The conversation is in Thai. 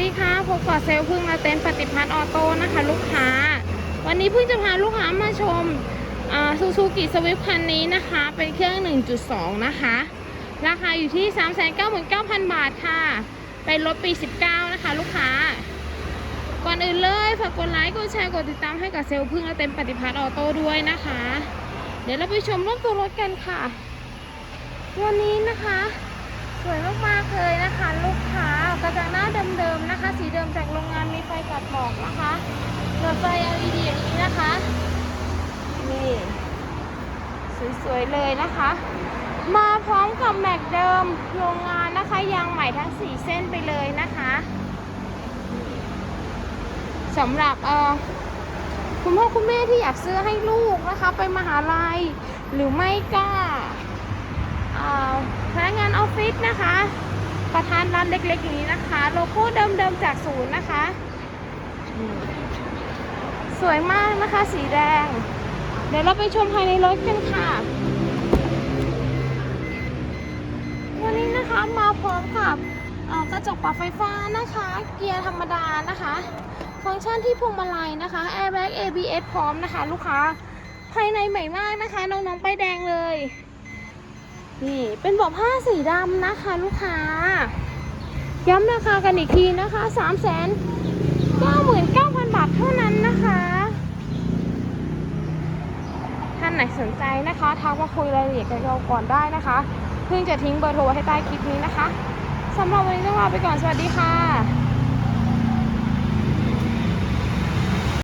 ดีค่ะพบกับเซลพึ่งและเต็นปฏิพัฒน์ออโต้นะคะลูกค้า วันนี้พิ่งจะพาลูกค้ามาชมซูซูกิสวิฟคันนี้นะคะ เป็นเครื่อง 1.2 นะคะ ราคาอยู่ที่ 399,000 บาทค่ะ เป็นรถปี 19 นะคะ ลูกค้า ก่อนอื่นเลยฝากกดไลค์กดแชร์กดติดตามให้กับเซลพึ่งและเต็นปฏิพัฒน์ออโต้ด้วยนะคะ เดี๋ยวเราไปชมรถตัวรถกันค่ะ วันนี้นะคะ สวยมากๆเลยนะคะ ลูกค้า เปิดไฟ LED อย่างนี้นะคะ นี่สวยๆเลยนะคะ มาพร้อมกับแม็กเดิมโรงงานนะคะยางใหม่ทั้ง 4 เส้นไปเลยนะคะสำหรับเออคุณพ่อคุณแม่ที่อยากซื้อให้ลูกนะคะ ไปมหาลัย หรือไม่ก็อ่าพนักงานออฟฟิศนะคะ ประธานร้านเล็กๆอย่างนี้นะคะ โลโก้เดิมๆจากศูนย์นะคะ สวยมากนะคะสีแดง เดี๋ยวเราไปชมภายในรถกันค่ะ วันนี้นะคะมาพร้อมกับกระจกปรับไฟฟ้านะคะ เกียร์ธรรมดานะคะ ฟังก์ชันที่พวงมาลัยนะคะ airbag ABS พร้อมนะคะ ลูกค้าภายในใหม่มากนะคะ น้องๆป้ายแดงเลยนี่เป็นเบาะผ้าสีดำนะคะ ลูกค้า ย้ำราคากันอีกทีนะคะ3 9 9 0 0 0 บาทเท่านั้นนะคะ ท่านไหนสนใจนะคะทักมาคุยรายละเอียดกันเราก่อนได้นะคะ เพิ่งจะทิ้งเบอร์โทรให้ใต้คลิปนี้นะคะสำหรับวันนี้ต้องลาไปก่อนสวัสดีค่ะ